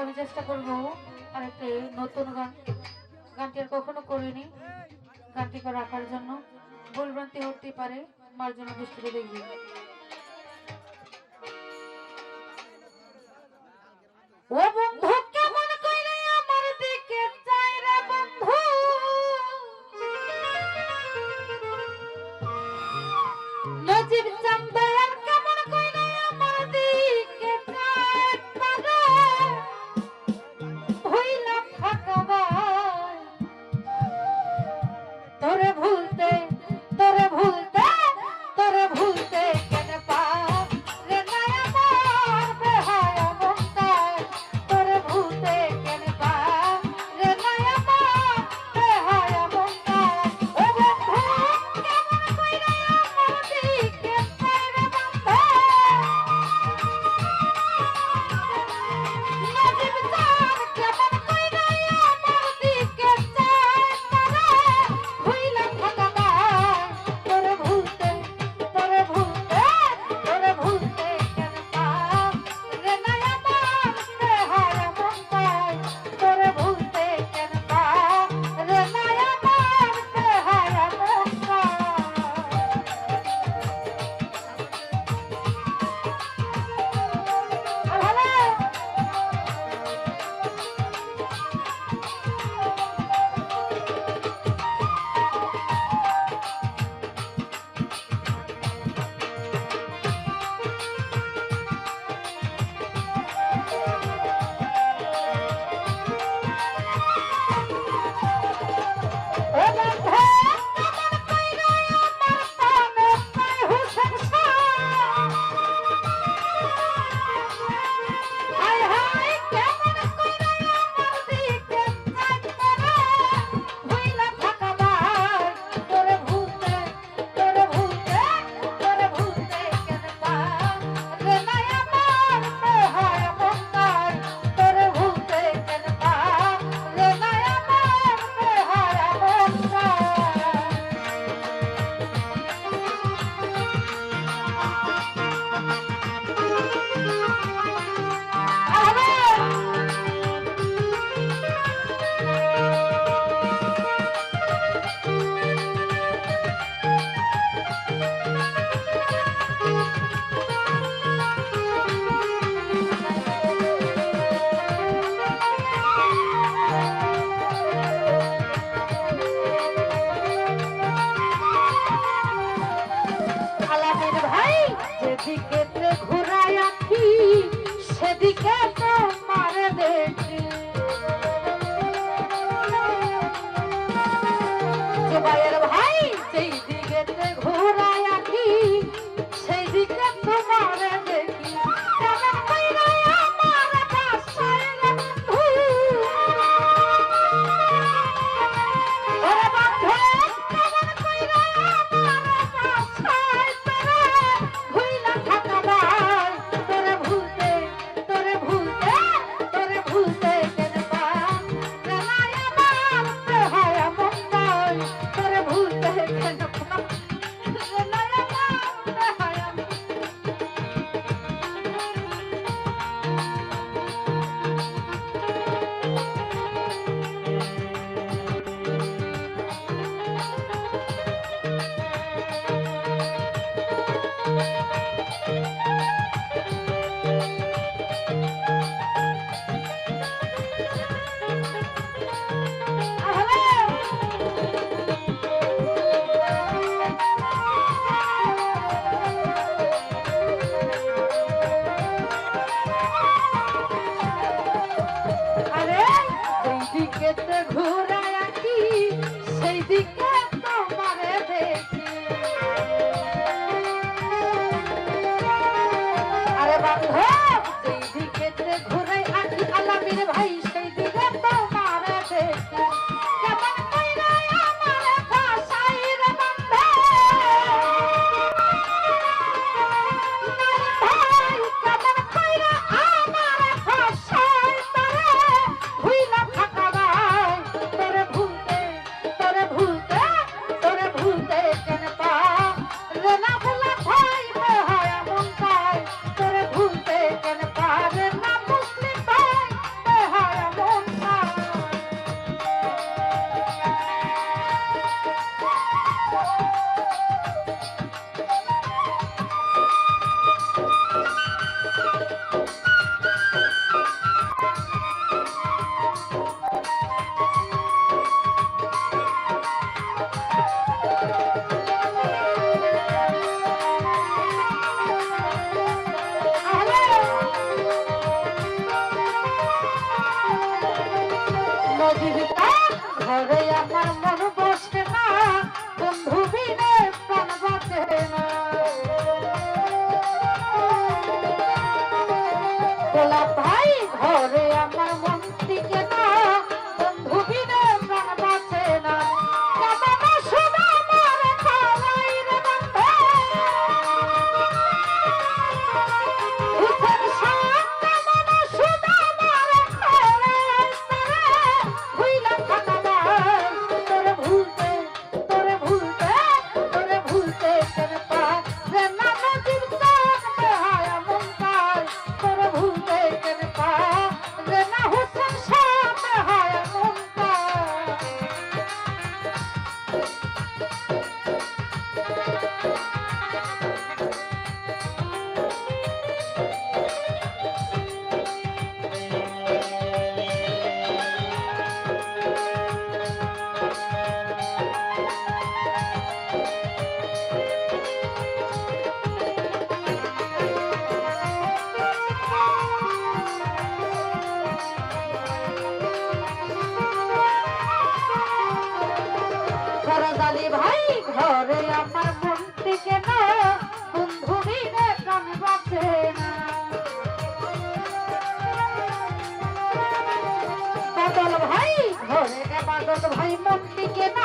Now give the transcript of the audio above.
আমি চেষ্টা করব আর একটি নতুন গান। গানটি আর কখনো করিনি। গানটিকে রাখার জন্য। ভুলভ্রান্তি হতেই পারে মার্জনা দৃষ্টিতে দেখবে। birthday. থেকে